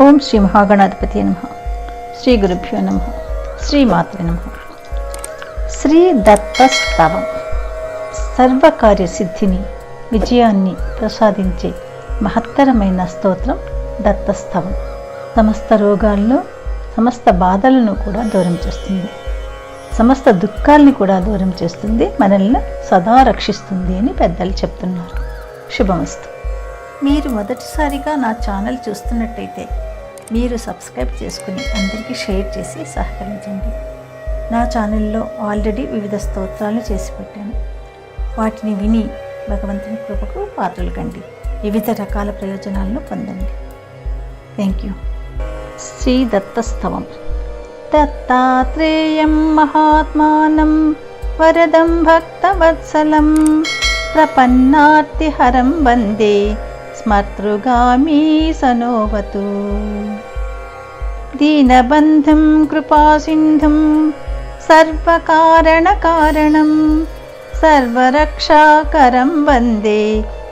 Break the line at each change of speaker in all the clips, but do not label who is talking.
ఓం శ్రీ మహాగణాధిపతి నమ. శ్రీ గురుభ్యో నమ. శ్రీ నమ. శ్రీ దత్తస్తవం సర్వకార్య సిద్ధిని విజయాన్ని ప్రసాదించే మహత్తరమైన స్తోత్రం దత్తస్తవం సమస్త రోగాల్లో సమస్త బాధలను కూడా దూరం చేస్తుంది. సమస్త దుఃఖాల్ని కూడా దూరం చేస్తుంది మనల్ని సదా రక్షిస్తుంది అని పెద్దలు చెప్తున్నారు. శుభమస్తు. మీరు మొదటిసారిగా నా ఛానల్ చూస్తున్నట్టయితే మీరు సబ్స్క్రైబ్ చేసుకుని అందరికీ షేర్ చేసి సహకరించండి. నా ఛానల్లో ఆల్రెడీ వివిధ స్తోత్రాలు చేసి పెట్టాను. వాటిని విని భగవంతుని కృపకు పాత్రలు కండి. వివిధ రకాల ప్రయోజనాలను పొందండి. థ్యాంక్ యూ శ్రీ దత్తస్తవం దత్తాత్రేయం మహాత్మానం వరదం భక్తవత్సలం. ప్రపన్నార్తిహరం వందే. स्मर्तृगामी सनोवतु। दीनबन्धं कृपासिन्धुं सर्वकारणकारणं सर्वरक्षाकरं वन्दे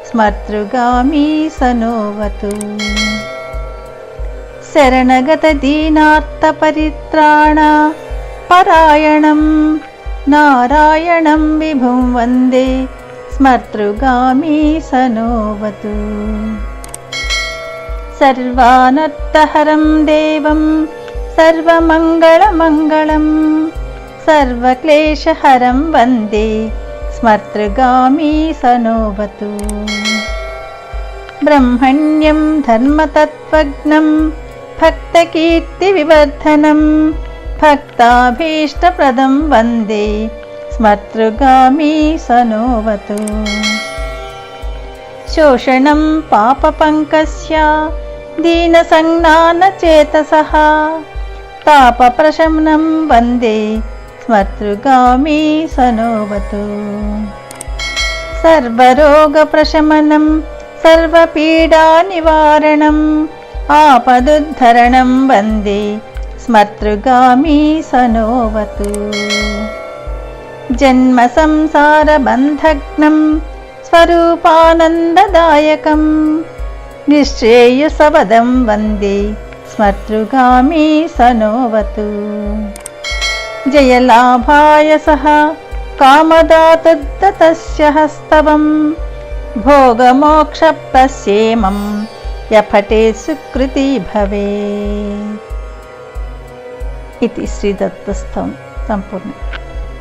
स्मर्तृगामी सनोवतु। शरणगतदीनार्तपरित्राणा परायणं नारायणं विभुं वन्दे स्मर्तृगामी सनोबतु सर्वानर्थहरं देवं सर्वमङ्गलमङ्गलं सर्वक्लेशहरं वन्दे स्मर्तृगामी ब्रह्मण्यं धर्मतत्त्वज्ञं भक्तकीर्तिविवर्धनं भक्ताभीष्टप्रदं वन्दे భక్తాభీష్టప్రదం వందే స్మర్తృగామీ సనోవతు. శోషణం పాపపంకస్య దీనసంజ్ఞానచేతసः తాపప్రశమనం వందే స్మర్తృగామీ సనోవతు. సర్వరోగప్రశమనం సర్వపీడానివారణం ఆపదుద్ధరణం వందే జన్మ సంసార బంధగ్నం స్వరూపానందదాయకం. నిశ్చేయుసవదం వందే స్మర్తృగామీ సనోవతు. జయలాభాయ సహ కామదాతస్తస్య హస్తవం. భోగమోక్షప్రస్యేమం యఫటే సుకృతి భవే. ఇది శ్రీదత్తస్థం సంపూర్ణ.